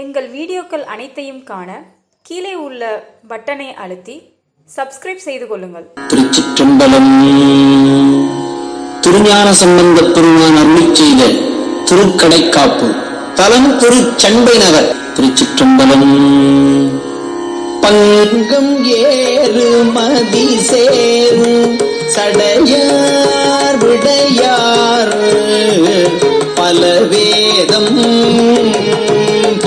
எங்கள் வீடியோக்கள் அனைத்தையும் காண கீழே உள்ள பட்டனை அழுத்தி சப்ஸ்கிரைப் செய்து கொள்ளுங்கள். திருச்சிற்றம்பலம். திருஞான சம்பந்த பெருமான் அருளி செய்த திருக்கடைக்காப்பு. தலம் திரு சண்பை நகர். திருச்சிற்றம்பலம். பங்கம் ஏறு மதி சேரும் சடையார் விடையார் பல வேதம்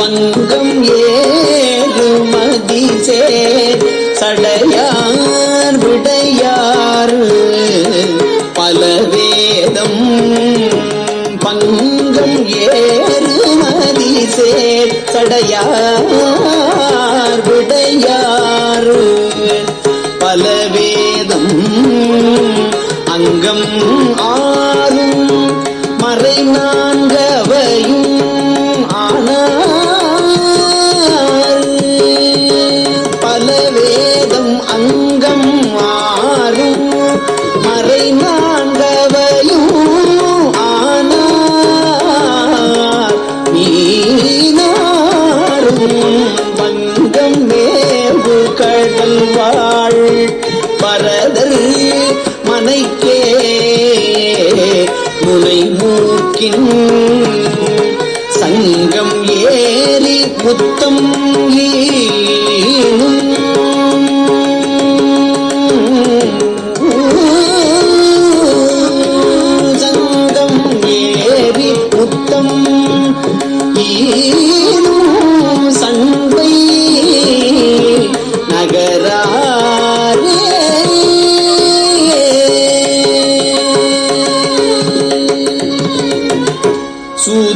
பங்கம் ஏறுமதி சேர். சடையார் விடையார் பல வேதம் பங்கம் ஏறுமதி சேர். சடையார் விடையார் பல வேதம் அங்கம் ஆ முனை மூக்கின் சங்கம் ஏறி முத்தம் ஏ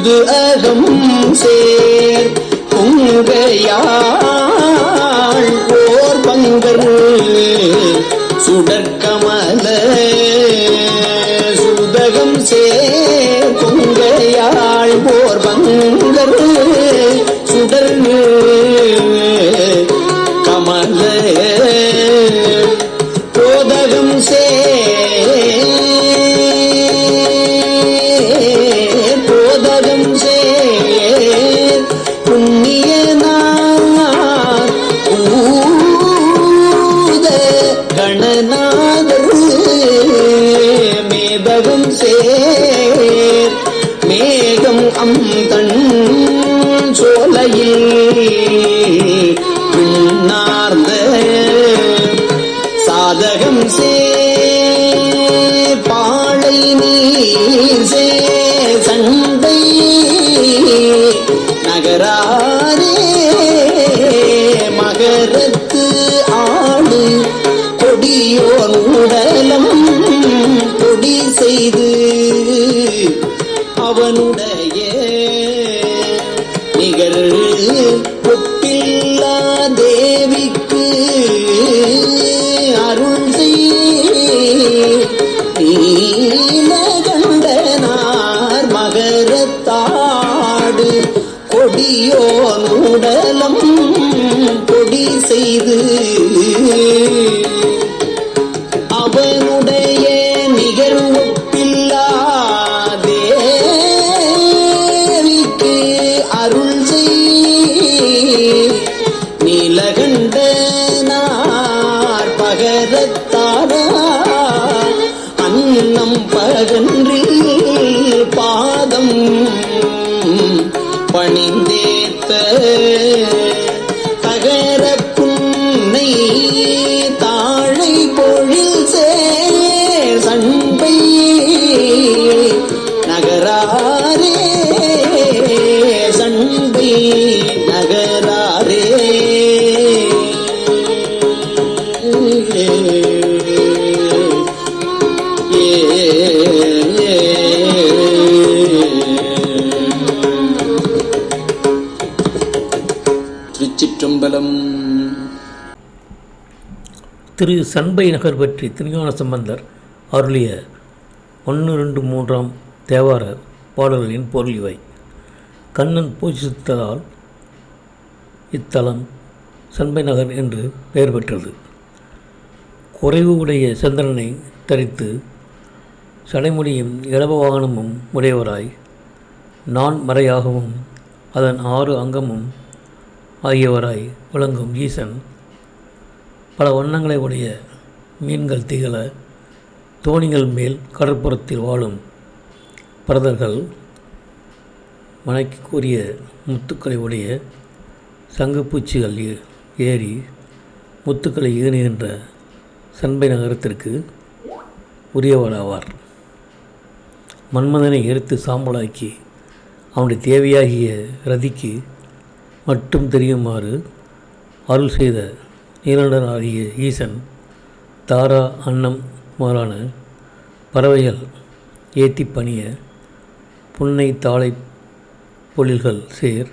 சூது அகம் சேர் பொங்கையாள் மேதகம் சேர். மேகம் அம்தன் சோலையில் பின்னார்ந்த சாதகம் சே பாழை நீர் சே சண்டை நகராரே மகரத்து நிகர் ஒப்பில்லா தேவிக்கு அருள் நீலகண்டனார் மகரத்தாடு கொடியோன் உடலம் கொடி செய்து அன்னம் பகன்றில் பாதம் பணிந்தேத்த தகர புன்னை தாழை பொழில் சேர் சண்பை நகராரே சண்பை நகரா பலம் திரு சண்பை நகர் பற்றி திருஞான சம்பந்தர் அருளிய ஒன்று ரெண்டு மூன்றாம் தேவார பாடல்களின் பொருள் இவை. கண்ணன் பூஜித்ததால் இத்தலம் சண்பை நகர் என்று பெயர் பெற்றது. குறைவு உடைய சந்திரனை தரித்து சடைமுடியும் இளவ வாகனமும் உடையவராய் நான் மறையாகவும் அதன் ஆறு அங்கமும் ஆகியவராய் விளங்கும் ஈசன் பல வண்ணங்களை உடைய மீன்கள் திகழ தோணிகள் மேல் கடற்புறத்தில் வாழும் பரதர்கள் மனைக்கு கூறிய முத்துக்களை உடைய சங்குப்பூச்சிகள் ஏ- ஏறி முத்துக்களை ஈணுகின்ற சண்பை நகரத்திற்கு உரியவராவார். மன்மதனை எரித்து சாம்பலாக்கி அவனுடைய தேவையாகிய ரதிக்கு மட்டும் தெரியுமாறு அருள் செய்த நீலண்டன் ஆகிய ஈசன் தாரா அன்னம் மாறான பறவைகள் ஏத்தி பணிய புன்னை தாளை பொழில்கள் சேர்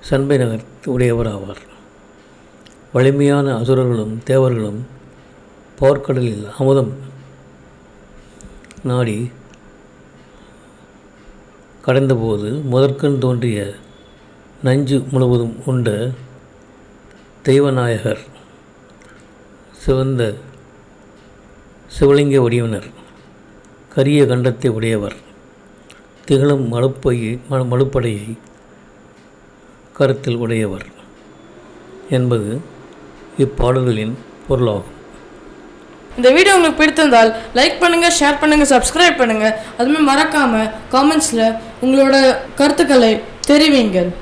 சண்பை நகர் உடையவராவார். வலிமையான அசுரர்களும் தேவர்களும் போர்க்கடலில் அமுதம் நாடி கடந்தபோது முதற்கண் தோன்றிய நஞ்சு முழுவதும் உண்ட. தெய்வநாயகர் சிவந்த சிவலிங்க வடிவினர் கரிய கண்டத்தை உடையவர் திகழும் மழுப்பையை மழுப்படையை கருத்தில் உடையவர் என்பது இப்பாடல்களின் பொருளாகும். இந்த வீடியோ உங்களுக்கு பிடித்திருந்தால் லைக் பண்ணுங்கள் ஷேர் பண்ணுங்கள் சப்ஸ்கிரைப் பண்ணுங்கள் அதுமாதிரி மறக்காமல் காமெண்ட்ஸில் உங்களோட கருத்துக்களை தெரிவிங்கள்.